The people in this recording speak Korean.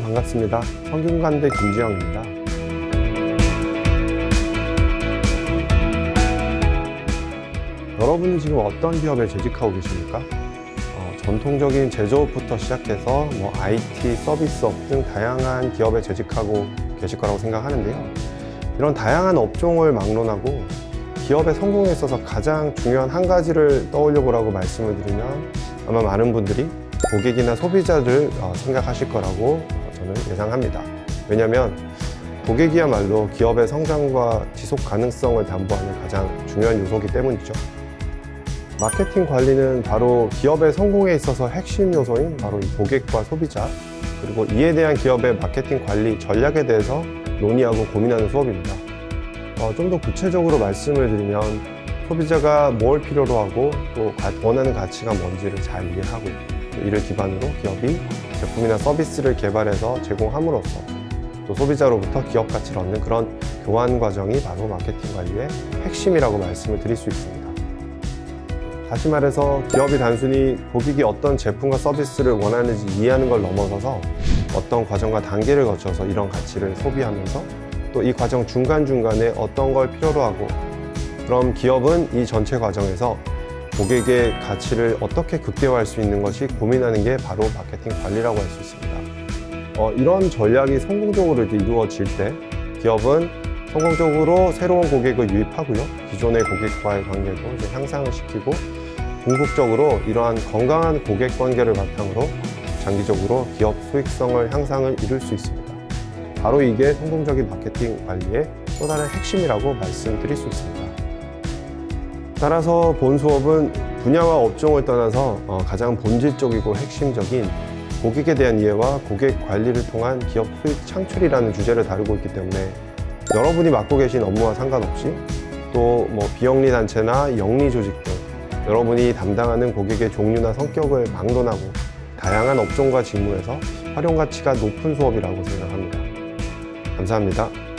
반갑습니다. 성균관대 김지영입니다. 여러분이 지금 어떤 기업에 재직하고 계십니까? 어, 전통적인 제조업부터 시작해서 뭐 IT, 서비스업 등 다양한 기업에 재직하고 계실 거라고 생각하는데요. 이런 다양한 업종을 막론하고 기업의 성공에 있어서 가장 중요한 한 가지를 떠올려 보라고 말씀을 드리면 아마 많은 분들이 고객이나 소비자를 어, 생각하실 거라고 저는 예상합니다. 왜냐하면 고객이야말로 기업의 성장과 지속 가능성을 담보하는 가장 중요한 요소이기 때문이죠. 마케팅 관리는 바로 기업의 성공에 있어서 핵심 요소인 바로 이 고객과 소비자 그리고 이에 대한 기업의 마케팅 관리 전략에 대해서 논의하고 고민하는 수업입니다. 어, 좀더 구체적으로 말씀을 드리면 소비자가 뭘 필요로 하고 또 가- 원하는 가치가 뭔지를 잘 이해하고 또 이를 기반으로 기업이 제품이나 서비스를 개발해서 제공함으로써 또 소비자로부터 기업 가치를 얻는 그런 교환 과정이 바로 마케팅 관리의 핵심이라고 말씀을 드릴 수 있습니다. 다시 말해서 기업이 단순히 고객이 어떤 제품과 서비스를 원하는지 이해하는 걸 넘어서서 어떤 과정과 단계를 거쳐서 이런 가치를 소비하면서 또 이 과정 중간중간에 어떤 걸 필요로 하고 그럼 기업은 이 전체 과정에서 고객의 가치를 어떻게 극대화할 수 있는 것이 고민하는 게 바로 마케팅 관리라고 할 수 있습니다. 어, 이런 전략이 성공적으로 이루어질 때 기업은 성공적으로 새로운 고객을 유입하고요. 기존의 고객과의 관계도 이제 향상을 시키고 궁극적으로 이러한 건강한 고객 관계를 바탕으로 장기적으로 기업 수익성을 향상을 이룰 수 있습니다. 바로 이게 성공적인 마케팅 관리의 또 다른 핵심이라고 말씀드릴 수 있습니다. 따라서 본 수업은 분야와 업종을 떠나서 어, 가장 본질적이고 핵심적인 고객에 대한 이해와 고객 관리를 통한 기업 수익 창출이라는 주제를 다루고 있기 때문에 여러분이 맡고 계신 업무와 상관없이 또 뭐 비영리 단체나 영리 조직 등 여러분이 담당하는 고객의 종류나 성격을 막론하고 다양한 업종과 직무에서 활용 가치가 높은 수업이라고 생각합니다. 감사합니다.